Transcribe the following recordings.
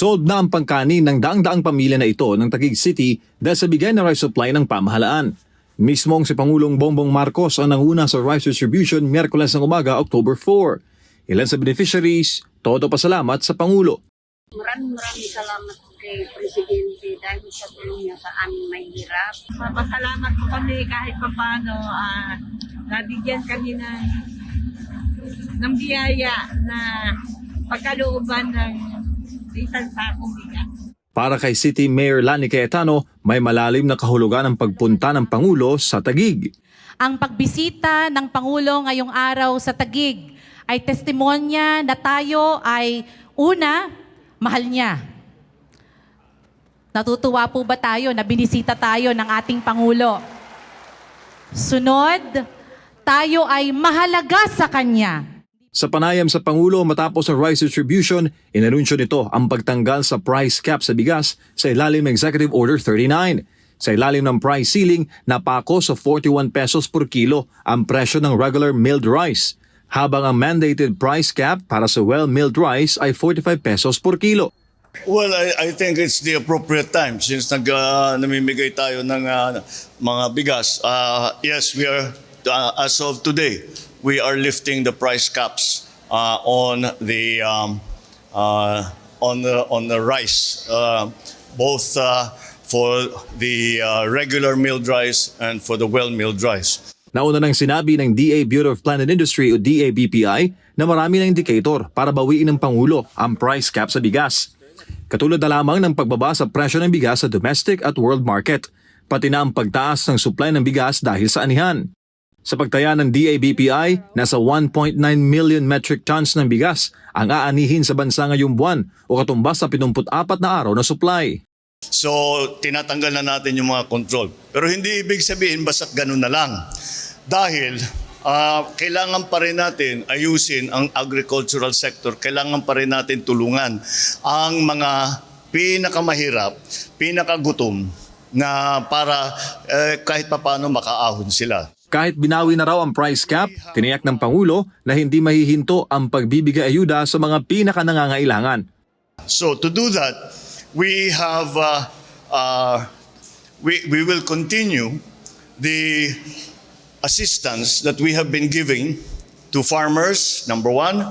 Sold na ang pangkanin ng daang-daang pamilya na ito ng Taguig City dahil sa bigay na rice supply ng pamahalaan. Mismong si Pangulong Bongbong Marcos ang nanguna sa rice distribution Miyerkules ng umaga, October 4. Ilan sa beneficiaries, todo pasalamat sa Pangulo. Maraming maraming salamat kay Presidente dahil sa tulong niya sa aming may hirap. Papasalamat po kami kahit paano ah nabigyan kami ng ng biyaya na pagkalooban ng isang sakong bigas. Para kay City Mayor Lani Cayetano, may malalim na kahulugan ang pagpunta ng Pangulo sa Taguig. Ang pagbisita ng Pangulo ngayong araw sa Tagig ay testimonya na tayo ay una, mahal niya. Natutuwa po ba tayo na binisita tayo ng ating Pangulo? Sunod, tayo ay mahalaga sa Kanya. Sa panayam sa Pangulo matapos ang rice distribution, inanunsyo nito ang pagtanggal sa price cap sa bigas sa ilalim ng Executive Order 39. Sa ilalim ng price ceiling, napako sa 41 pesos per kilo ang presyo ng regular milled rice, habang ang mandated price cap para sa well-milled rice ay 45 pesos per kilo. Well, I, I think it's the appropriate time since nag, uh, namimigay tayo ng uh, mga bigas. Uh, yes, we are, uh, as of today, we are lifting the price caps uh, on the um, uh, on the on the rice, uh, both uh, for the uh, regular milled rice and for the well milled rice. Nauna nang sinabi ng DA Bureau of Plant and Industry o DABPI na marami ng indikator para bawiin ng Pangulo ang price cap sa bigas. Katulad na lamang ng pagbaba sa presyo ng bigas sa domestic at world market, pati na ang pagtaas ng supply ng bigas dahil sa anihan. Sa pagtaya ng DABPI, nasa 1.9 million metric tons ng bigas ang aanihin sa bansa ngayong buwan o katumbas sa 74 na araw na supply. So, tinatanggal na natin yung mga control. Pero hindi ibig sabihin basta't ganun na lang. Dahil ah, kailangan pa rin natin ayusin ang agricultural sector. Kailangan pa rin natin tulungan ang mga pinakamahirap, pinakagutom na para eh, kahit papano makaahon sila. Kahit binawi na raw ang price cap, tiniyak ng Pangulo na hindi mahihinto ang pagbibigay ayuda sa mga pinakanangangailangan. So to do that, we have uh, uh, we we will continue the assistance that we have been giving to farmers. Number one,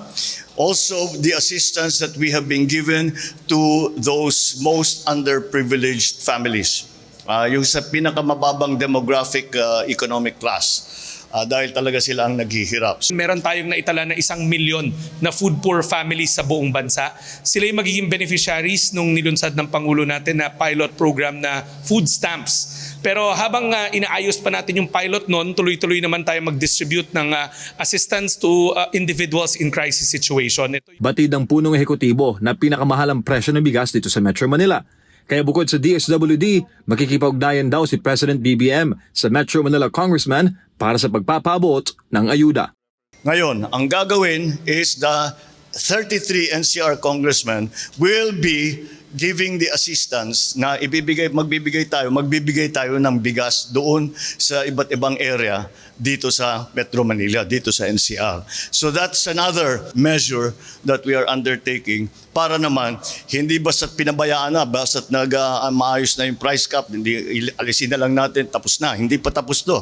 also the assistance that we have been given to those most underprivileged families. Uh, yung sa pinakamababang demographic uh, economic class. Uh, dahil talaga sila ang naghihirap. Meron tayong naitala na isang milyon na food poor families sa buong bansa. Sila yung magiging beneficiaries nung nilunsad ng Pangulo natin na pilot program na food stamps. Pero habang uh, inaayos pa natin yung pilot noon, tuloy-tuloy naman tayo mag-distribute ng uh, assistance to uh, individuals in crisis situation. Ito Batid ng punong ehekutibo na pinakamahalang presyo ng bigas dito sa Metro Manila. Kaya bukod sa DSWD, makikipag-ugnayan daw si President BBM sa Metro Manila Congressman para sa pagpapabot ng ayuda. Ngayon, ang gagawin is the 33 NCR congressmen will be giving the assistance na ibibigay magbibigay tayo magbibigay tayo ng bigas doon sa iba't ibang area dito sa Metro Manila dito sa NCR so that's another measure that we are undertaking para naman hindi basta't pinabayaan na basta't nag uh, maayos na yung price cap hindi alisin na lang natin tapos na hindi pa tapos to